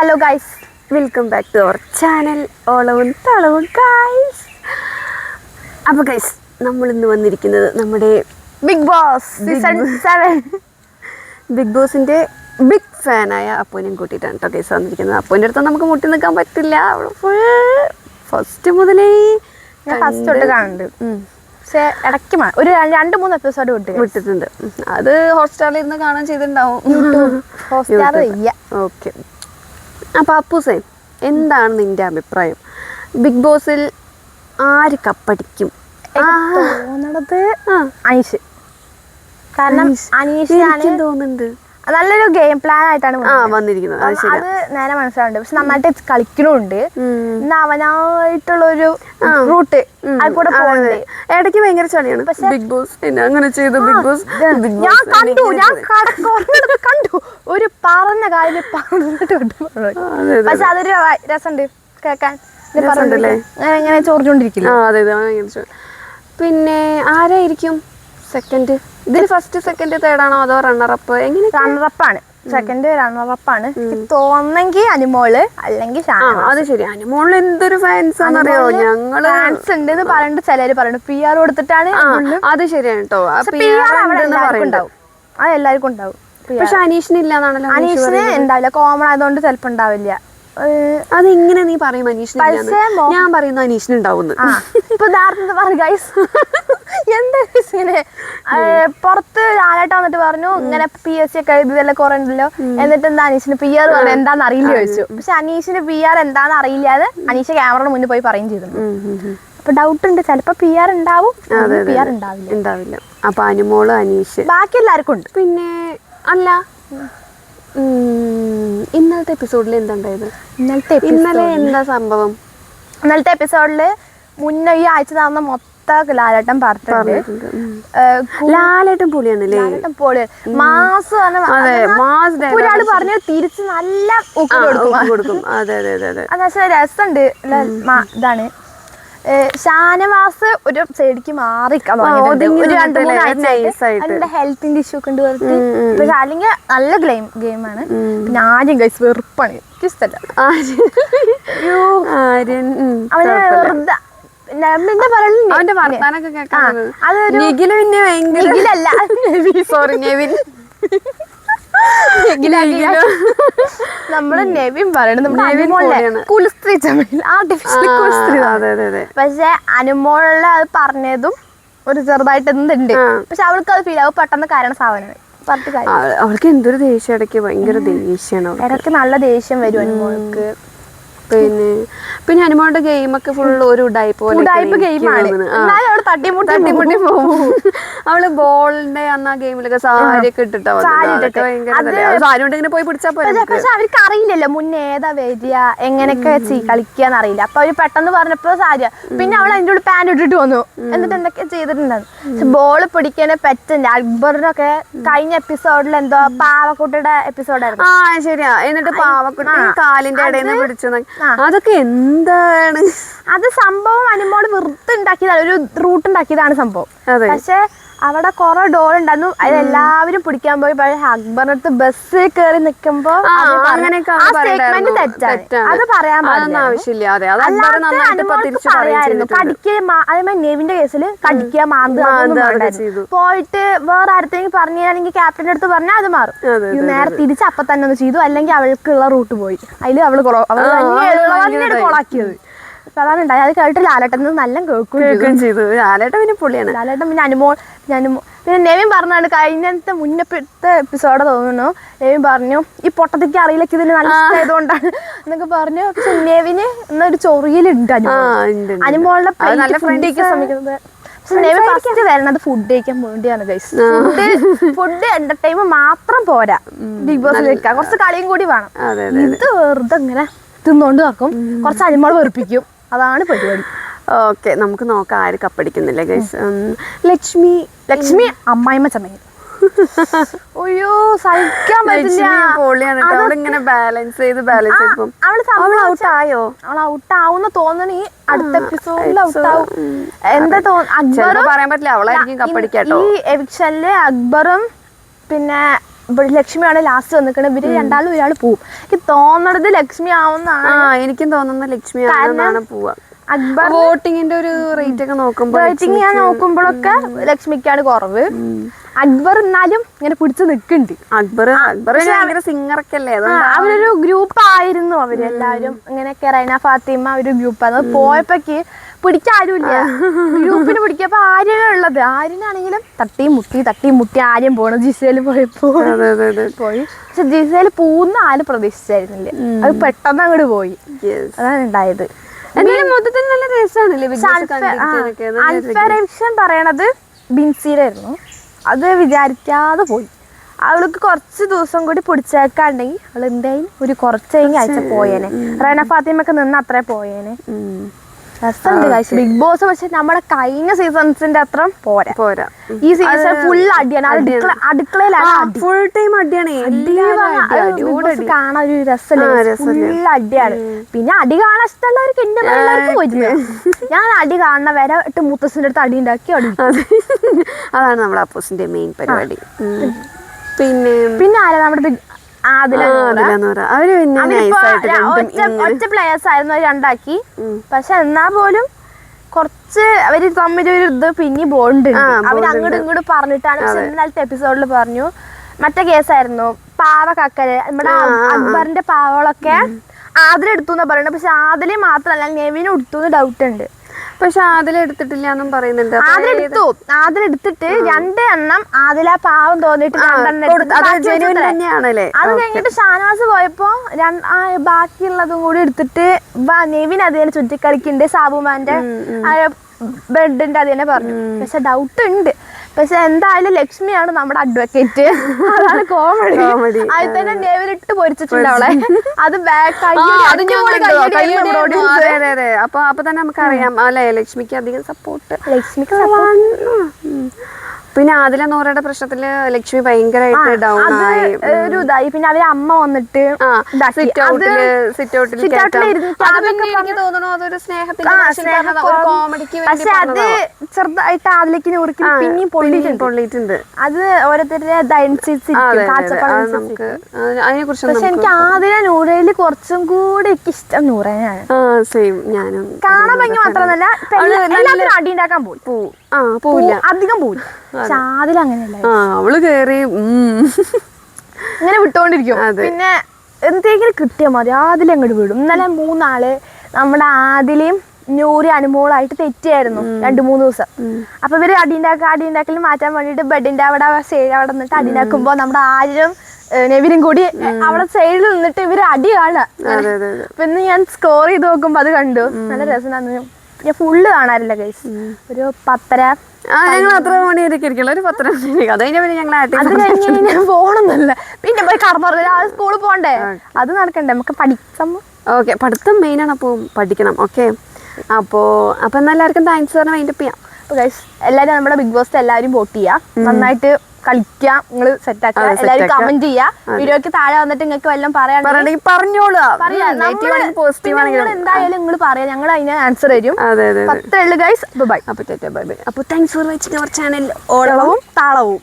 Hello guys welcome back to our channel ഓളവും തളവും guys അപ്പോൾ guys നമ്മൾ ഇന്ന് വന്നിരിക്കുന്നത് നമ്മുടെ Bigg Boss season seven Bigg ബോസിന്റെ ബിഗ് ഫാനായ അപ്പോനും കൂട്ടിയിട്ടാണ് കേട്ടോ ഗൈസ് വന്നിരിക്കുന്നത്. അപ്പോന്റെ അടുത്ത് നമുക്ക് മുട്ടി നിൽക്കാൻ പറ്റില്ല. ഫുൾ ഫസ്റ്റ് മുതലേ ഫസ്റ്റ് തൊട്ട് കാണുന്നുണ്ട്. പക്ഷേ ഇടയ്ക്ക് ഒരു രണ്ട് മൂന്ന് എപ്പിസോഡ് വിട്ട് വിട്ടിട്ടുണ്ട്. അത് ഹോട്ട്സ്റ്റാറിൽ ഇരുന്ന് കാണാൻ ചെയ്തിട്ടുണ്ടാവും. ഓക്കെ അപ്പോൾ അപ്പൂസേ എന്താണ് നിന്റെ അഭിപ്രായം? ബിഗ് ബോസിൽ ആര് കപ്പടിക്കും? തോന്നണത്. അനീഷ്. കാരണം അനീഷ്. തോന്നുന്നുണ്ട്? നല്ലൊരു ഗെയിം പ്ലാൻ ആയിട്ടാണ് വന്നിരിക്കുന്നത്. അത് നേരെ മനസ്സിലാവുന്നുണ്ട്. പക്ഷെ നന്നായിട്ട് കളിക്കണുണ്ട്. ഉം. ഇന്ന് അവനായിട്ടുള്ളൊരു റൂട്ട് കൂടെ ഇടയ്ക്ക് ഭയങ്കര ചളിയാണ്. ബിഗ് ബോസ് അങ്ങനെ ചെയ്തു ബിഗ് ബോസ് ഞാൻ കണ്ടു ഞാൻ കണ്ടു. ഒരു പറഞ്ഞ കാര്യം പറഞ്ഞിട്ട് പക്ഷെ അതൊരു രസമുണ്ട്. കേക്കാൻ ഞാൻ ഇങ്ങനെ ചോറിച്ചോണ്ടിരിക്കില്ല. പിന്നെ ആരായിരിക്കും സെക്കൻഡ് ഇതിന് ഫസ്റ്റ് സെക്കൻഡ് തേർഡ് ആണോ അതോ റണ്ണറപ്പ് എങ്ങനെ? റണ്ണറപ്പാണ് സെക്കൻഡ് റണ്ണറപ്പാണ് തോന്നെങ്കിൽ അനുമോൾ അല്ലെങ്കിൽ അത് ശരി. അനുമോളിൽ എന്തൊരു ഫാൻസ് ആണെന്നറിയോ ഞങ്ങൾ ഫാൻസ് ഉണ്ട് എന്ന് പറഞ്ഞിട്ട് ചിലര് പറയുന്നു പി ആർ കൊടുത്തിട്ടാണ് അത് ശരിയാണ് കേട്ടോ പി ആർ അവിടെ ഉണ്ടാവും. അത് എല്ലാവർക്കും ഉണ്ടാവും. പക്ഷെ അനീഷിന് ഇല്ലാന്നാണല്ലോ അനീഷിന് ഉണ്ടാവില്ല. കോമൺ ആയതുകൊണ്ട് ചിലപ്പോ ഉണ്ടാവില്ല. അതെങ്ങനെ നീ പറയും അനീഷിന് ഞാൻ പറയുന്നു അനീഷിന് ഉണ്ടാവുന്നു. ഇപ്പൊ ഗൈസ് എന്താ പുറത്ത് ലാലേട്ട വന്നിട്ട് പറഞ്ഞു ഇങ്ങനെ പി എസ് സി ഒക്കെ എഴുതിയതെല്ലാം കുറെ ഉണ്ടല്ലോ. എന്നിട്ട് എന്താ അനീഷിന് പി ആർ പറഞ്ഞു എന്താന്ന് അറിയില്ല ചോദിച്ചു. പക്ഷെ അനീഷിന് പി ആർ എന്താന്ന് അറിയില്ലാതെ അനീഷ് ക്യാമറയുടെ മുന്നിൽ പോയി പറയും ചെയ്തു. അപ്പൊ ഡൗട്ട് ഉണ്ട്. ചിലപ്പോ പി ആർ ഉണ്ടാവും. പി ആർ ഉണ്ടാവില്ല. ഉണ്ടാവില്ല. അപ്പൊ അനുമോൾ അനീഷ്. ബാക്കി എല്ലാവർക്കും ഉണ്ട്. പിന്നെ അല്ല. ഇന്നലത്തെ എപ്പിസോഡിൽ എന്താണ്ടായത് ഇന്നലത്തെ ഇന്നലെ എന്താ സംഭവം? ഇന്നലത്തെ എപ്പിസോഡിൽ മുന്നേ ഈ ആഴ്ച നടന്ന മൊത്തം ലാലേട്ടൻ പറഞ്ഞിട്ടുണ്ട് ലാലേട്ടൻ പൊളിയാണല്ലേ? ലാലേട്ടൻ പൊളി. മാസ് ഒരാൾ പറഞ്ഞ തിരിച്ച് നല്ല കൊടുക്കും. അതെ അതെ അതെ അതെ. രസമുണ്ട് ഇതാണ്. ഷാനവാസ് ഒരു സൈഡിക്ക് മാറി. അതിന്റെ ഹെൽത്തിന്റെ ഇഷ്യൂ ഒക്കെ ഉണ്ട് പക്ഷെ അല്ലെങ്കിൽ നല്ല ഗെയിം ഗെയിമാണ് പിന്നെ ആര്യം കഴിച്ച് വെറുപ്പാണ്. ഇഷ്ടമല്ല അവന് വെറുതെ അവന്റെ വർത്താനൊക്കെ കേൾക്കാൻ അതൊരു- നിഖിൽ പിന്നെ ഭയങ്കര നിഖിലല്ല. സോറി നെവിൻ. നമ്മൾ നെവിൻ പറയണത്. കുളിസ്ത്രീ ആർട്ടിഫിഷ്യൽ കുളിസ്ത്രീ പക്ഷെ അനുമോളിൽ അത് പറഞ്ഞതും ഒരു ചെറുതായിട്ട് എന്തുണ്ട്. പക്ഷെ അവൾക്ക് അത് ഫീലാവും പെട്ടെന്ന് കാരണം സാധനം അവൾക്ക് എന്തൊരു ദേഷ്യം ഇടയ്ക്ക്. ഭയങ്കര ദേഷ്യമാണ്. ഇടയ്ക്ക് നല്ല ദേഷ്യം വരും അനുമോൾക്ക്. പിന്നെ പിന്നെ അനുമോളുടെ ഗെയിമൊക്കെ ഫുൾ ഒരു ഉടായ്പ ഉടായ്പ ഗെയിമാണ് തട്ടിമുട്ടി പോകും. അവൾ ബോളിന്റെ അന്ന് ആ ഗെയിമിലൊക്കെ സാരിയൊക്കെ ഇട്ടിട്ടോ. സാരി ഇങ്ങനെ പോയി പിടിച്ചാ പോലെ പക്ഷെ അവർക്ക് അറിയില്ലല്ലോ മുന്നേ ഏതാ വരിക എങ്ങനെയൊക്കെ കളിക്കാന്ന് അറിയില്ല. അപ്പൊ അവർ പെട്ടെന്ന് പറഞ്ഞപ്പോ സാരിയ. പിന്നെ അവൾ അതിന്റെ ഉള്ളിൽ പാൻ ഇട്ടിട്ട് വന്നു. എന്നിട്ട് എന്തൊക്കെ ചെയ്തിട്ടുണ്ടായിരുന്നു. ബോൾ ബോൾ പിടിക്കാനെ പറ്റില്ല അക്ബറിനൊക്കെ കഴിഞ്ഞ എപ്പിസോഡിൽ എന്തോ പാവക്കുട്ടിയുടെ എപ്പിസോഡായിരുന്നു ആ ശരിയാ. എന്നിട്ട് പാവക്കുട്ടി കാലിന്റെ ഇടയിൽ നിന്ന് പിടിച്ചു അതൊക്കെ അതൊക്കെ എന്താണ്? അത് സംഭവം അനുമോൾ വെറുതെ ഉണ്ടാക്കിയതാണ്. ഒരു റൂട്ട് ഉണ്ടാക്കിയതാണ് സംഭവം. പക്ഷെ അവിടെ കുറെ ഡോൾ ഉണ്ടായിരുന്നു. അത് എല്ലാവരും പിടിക്കാൻ പോയി. പക്ഷേ അക്ബറിന്റെ അടുത്ത് ബസ്സിൽ കയറി നിൽക്കുമ്പോ അത് പറയാൻ ആവശ്യമില്ല. കടിക്കുക അതേമാതിരി നെവിന്റെ കേസിൽ കടിക്കുക വേണ്ടായിരുന്നു. പോയിട്ട് വേറെ ആരത്തെങ്കിലും പറഞ്ഞു അല്ലെങ്കിൽ ക്യാപ്റ്റന്റെ അടുത്ത് പറഞ്ഞാൽ അത് മാറും. നേരെ തിരിച്ച് അപ്പൊ തന്നെ ഒന്ന് ചെയ്തു. അല്ലെങ്കിൽ അവൾക്കുള്ള റൂട്ട് പോയി. അതിൽ അവൾ തന്നെയാണ് കൊളാക്കിയത്. അപ്പൊ ഉണ്ടായി അത് കേട്ട് ലാലേട്ടൻ നല്ല കേൾക്കുകയും ചെയ്തു. ലാലേട്ടൻ പിന്നെ പൊളിയാണ് ലാലേട്ടൻ പിന്നെ അനുമോൾ പിന്നെ അനുമോ പിന്നെ നെവിൻ പറഞ്ഞാണ് കഴിഞ്ഞത്തെ മുന്നത്തെ എപ്പിസോഡ് തോന്നുന്നു. നെവിൻ പറഞ്ഞു ഈ പൊട്ടത്തേക്ക് അറിയില്ലക്ക് ഇതിന് നല്ല ഇഷ്ടമായതുകൊണ്ടാണ്. എന്നൊക്കെ പറഞ്ഞു. പക്ഷെ നെവിന് എന്നൊരു ചൊറിയലുണ്ട് അനുമോൾ. അനുമോളുടെ നല്ല ഫ്രണ്ടിക്ക് ശ്രമിക്കുന്നത് ഫസ്റ്റ് വരണത് ഫുഡ് കഴിക്കാൻ വേണ്ടിയാണ് ഗൈസ് ഫുഡ് ഫുഡ് എന്റർടൈൻമെന്റ് മാത്രം പോരാ. ബിഗ് ബോസിൽ വെക്കാൻ കുറച്ച് കളിയും കൂടി വേണം. ഇത് വെറുതെ ഇങ്ങനെ തിന്നോണ്ട് നടക്കും. കുറച്ച് അനുമോൾ വെറുപ്പിക്കും. അതാണ് പരിപാടി. ഓക്കെ നമുക്ക് നോക്കാം ആര് കപ്പടിക്കുന്നില്ല ഗൈസ് ലക്ഷ്മി. ലക്ഷ്മി അമ്മായിമ്മ ചമയൻ അയ്യോ സഹിക്കാൻ പറ്റില്ല. പൊളിയാണ്. അവളിങ്ങനെ ബാലൻസ് ചെയ്ത് ബാലൻസ് അവൾ ഔട്ട് ആയോ? അവൾ ഔട്ട് ആവുന്ന തോന്നണ ഈ അടുത്ത എപ്പിസോഡിൽ ഔട്ട് ആവും. എന്താ തോന്നുന്നു അക്ബറും പറയാൻ പറ്റില്ല അവളായിരിക്കും കപ്പടിക്കാട്ടോ. ഈ എവിക്ഷനിലെ അക്ബറും പിന്നെ ലക്ഷ്മിയാണ് ലാസ്റ്റ് വന്നിക്കണത്. ഇവർ രണ്ടാളും ഒരാൾ പോവും. എനിക്ക് തോന്നണത് ലക്ഷ്മി ആവുന്നതാണ്. എനിക്കും തോന്നുന്നത് ലക്ഷ്മി പോവാ. അക്ബർ വോട്ടിങ്ങിന്റെ ഒരു റേറ്റ് ഒക്കെ നോക്കുമ്പോൾ റേറ്റിംഗ് ഞാൻ നോക്കുമ്പോഴൊക്കെ ലക്ഷ്മിക്കാണ് കുറവ്. അക്ബർ എന്നാലും ഇങ്ങനെ പിടിച്ചു നിൽക്കുന്നുണ്ട്. അക്ബർ അക്ബർ ഭയങ്കര സിംഗർ സിംഗറൊക്കെ അല്ലേ? അവരൊരു ഗ്രൂപ്പ് ആയിരുന്നു അവരെല്ലാവരും ഇങ്ങനെ കെറൈന ഫാത്തിമ ഒരു ഗ്രൂപ്പ് ആയിരുന്നു. പോയപ്പോക്ക് പിടിക്കാരുമില്ല ഗ്രൂപ്പിന് പിടിക്കപ്പോ ആര്യനാ ഉള്ളത്. ആര്യനാണെങ്കിലും തട്ടി മുട്ടി തട്ടി മുട്ടി ആര്യം പോണം ജിസേൽ പോയപ്പോ. പോയി. പക്ഷെ ജിസേൽ പോകുന്ന ആര് പ്രതീക്ഷിച്ചായിരുന്നില്ല. അത് പെട്ടെന്ന് അങ്ങോട്ട് പോയി. Yes. അതാണ് ഉണ്ടായത്. എന്നാലും മൊത്തത്തിൽ നല്ല രസമാണല്ലേ പറയണത് ബിൻസിയുടെ ആയിരുന്നു അത് വിചാരിക്കാതെ പോയി. അവൾക്ക് കുറച്ച് ദിവസം കൂടി പിടിച്ചേക്കാണ്ടെങ്കിൽ അവൾ എന്തായാലും ഒരു കുറച്ചെങ്കിൽ ആഴ്ച പോയേനെ. റേന ഫാത്തിമൊക്കെ നിന്ന് അത്രേ പോയേനെ. രസമുണ്ട് കാഴ്ച ബിഗ് ബോസ് പക്ഷെ നമ്മുടെ കഴിഞ്ഞ സീസൺസിന്റെ അത്ര പോരാ. പോരാ. ഈ സീസൺ ഫുൾ അടിയാണ്. അടുക്കള അടുക്കളയിലാണ് അടി. ഫുൾ ടൈം അടിയാണ്. കാണാൻ ഒരു രസമല്ലേ. ഫുൾ അടിയാണ്. പിന്നെ അടി കാണാൻ ഇഷ്ടമുള്ളവർക്ക് എന്റെ പിള്ളേർക്ക് ഞാൻ അടി കാണുന്ന വരെ ഇട്ട് മുത്തശ്ശിന്റെ അടുത്ത് അടി ഉണ്ടാക്കി അടി അതാണ് നമ്മുടെ അപ്പോസിന്റെ മെയിൻ പരിപാടി. പിന്നെ പിന്നെ ആരാ നമ്മുടെ അവർ ഒറ്റ പ്ലേയേഴ്സ് ആയിരുന്നു രണ്ടാക്കി. പക്ഷെ എന്നാ പോലും കുറച്ച് അവർ തമ്മിൽ ഒരു ഇത് പിന്നെ ബോണ്ട് അവർ അവർ അങ്ങോട്ടും ഇങ്ങോട്ട് പറഞ്ഞിട്ടാണ്. പക്ഷെ ഇന്നലത്തെ എപ്പിസോഡിൽ പറഞ്ഞു. മറ്റേ കേസായിരുന്നു പാവ കക്കൽ. നമ്മുടെ. അക്ബറിന്റെ പാവകളൊക്കെ ആദിലെടുത്തു എന്നാ പറയുന്നത് പക്ഷെ ആദിലെ മാത്രല്ല നെവിനും എടുത്തു ഡൗട്ട് ഉണ്ട്. പക്ഷെ അതിലെടുത്തിട്ടില്ല എന്നും പറയുന്നുണ്ട്. ആദില എടുത്തു ആദില എടുത്തിട്ട് രണ്ട് എണ്ണം ആദില പാവം തോന്നിട്ട്. തന്നെയാണല്ലേ? അത്. കഴിഞ്ഞിട്ട് ഷാനവാസ് പോയപ്പോ ബാക്കിയുള്ളതും കൂടി എടുത്തിട്ട് നെവിൻ അത് തന്നെ ചുറ്റിക്കളിക്കുന്നുണ്ട് സാബുമാന്റെ ബെഡിന്റെ അതിനെ പറഞ്ഞു. പക്ഷെ ഡൗട്ട് ഉണ്ട്. പക്ഷെ എന്തായാലും ലക്ഷ്മിയാണ് നമ്മുടെ അഡ്വക്കേറ്റ് അതാണ് കോമഡി കോമഡി അതിൽ തന്നെ നേവിലിട്ട് പൊരിച്ചിട്ടുണ്ട് അവളെ. അത് ബാക്ക്. അപ്പൊ അപ്പൊ തന്നെ നമുക്ക് അറിയാം അല്ലെ ലക്ഷ്മിക്ക് അധികം സപ്പോർട്ട് ലക്ഷ്മിക്ക് പിന്നെ ആദില നോറയുടെ പ്രശ്നത്തിൽ ലക്ഷ്മി ഭയങ്കരമായിട്ട് ഡൗൺ ആയി. ഒരു ഇതായി. പിന്നെ അവരെ അമ്മ വന്നിട്ട്. സിറ്റ് ഔട്ടിൽ സിറ്റ് ഔട്ടിൽ എനിക്ക് തോന്നുന്നു അതൊരു സ്നേഹത്തിന്റെ പക്ഷെ അത് ചെറുതായിട്ട് ആദിലേക്ക് നുറുക്കി പിന്നെയും പൊള്ളിയിട്ടുണ്ട്. പൊള്ളിയിട്ടുണ്ട്. അത് ഓരോരുത്തരുടെ ഇതനുസരിച്ച് അതിനെ കുറിച്ച് പക്ഷെ എനിക്ക് ആദില നൂറയിൽ കുറച്ചും കൂടി എനിക്ക് ഇഷ്ടം നൂറേനാണ് ആ സെയിം ഞാനും കാണാൻ ഭംഗി മാത്രമല്ല അടി ഉണ്ടാക്കാൻ പോയി പോവില്ല. അധികം പോവില്ല. പക്ഷെ ആദ്യം അങ്ങനെയല്ല? ആ അവൾ കേറി ഇങ്ങനെ വിട്ടോണ്ടിരിക്കും. പിന്നെ എന്തെങ്കിലും കിട്ടിയാൽ മതി. ആദ്യം അങ്ങോട്ട് വിടും. ഇന്നലെ മൂന്നാൾ നമ്മുടെ ആദിലെയും നൂറ് അനുമോളായിട്ട് തെറ്റിയായിരുന്നു രണ്ടു മൂന്ന് ദിവസം. അപ്പൊ ഇവർ അടിയുണ്ടാക്ക അടിയുണ്ടാക്കൽ മാറ്റാൻ വേണ്ടിട്ട് ബെഡിന്റെ അവിടെ സൈഡ് അവിടെ നിന്നിട്ട് അടിയുണ്ടാക്കുമ്പോ നമ്മുടെ ആരും നെവിനും കൂടി അവിടെ സൈഡിൽ നിന്നിട്ട് ഇവർ അടിയാണ്. പിന്നെ ഞാൻ സ്കോർ ചെയ്ത് നോക്കുമ്പോ അത് കണ്ടു. നല്ല രസമാണ്. ഞാൻ ഫുള്ള് കാണാറില്ല ഗൈസ് ഒരു പത്തര ആ ഞങ്ങൾ അത്ര വരെ ഇരിക്കുള്ളൂ ഒരു പത്തര മണി അത് കഴിഞ്ഞ പിന്നെ ഞങ്ങൾ അത് കഴിഞ്ഞ് കഴിഞ്ഞാൽ പോകണമെന്നല്ല പിന്നെ പോയി ആ സ്കൂളിൽ പോകണ്ടേ അത് നടക്കണ്ടേ? നമുക്ക് പഠിക്കാം ഓക്കെ പഠിത്തം ആണ്. അപ്പോൾ പഠിക്കണം. ഓക്കെ അപ്പോൾ അപ്പോൾ എന്നാൽ എല്ലാവർക്കും താങ്ക്സ് പറഞ്ഞാൽ മൈൻഡപ്പ് ചെയ്യാം. അപ്പോൾ ഗൈസ് എല്ലാവരും നമ്മുടെ ബിഗ് ബോസ് എല്ലാവരും വോട്ട് ചെയ്യുക നന്നായിട്ട് കളിക്കുക നിങ്ങൾ സെറ്റ് ആക്കുക. എല്ലാവരും കമന്റ് ചെയ്യുക വീഡിയോക്ക് താഴെ വന്നിട്ട് നിങ്ങൾക്ക് വല്ലതും പറയാണെങ്കിൽ പറഞ്ഞോളൂ. എന്തായാലും നിങ്ങൾ പറയാം. ഞങ്ങൾ അതിന് ആൻസർ തരും. അതെ അതെ അതെ. പത്തേ ഉള്ളു ഗൈസ് ബൈ അപ്പൊ ബൈ ബൈ അപ്പോൾ thanks for watching our channel ഓളവും താളവും.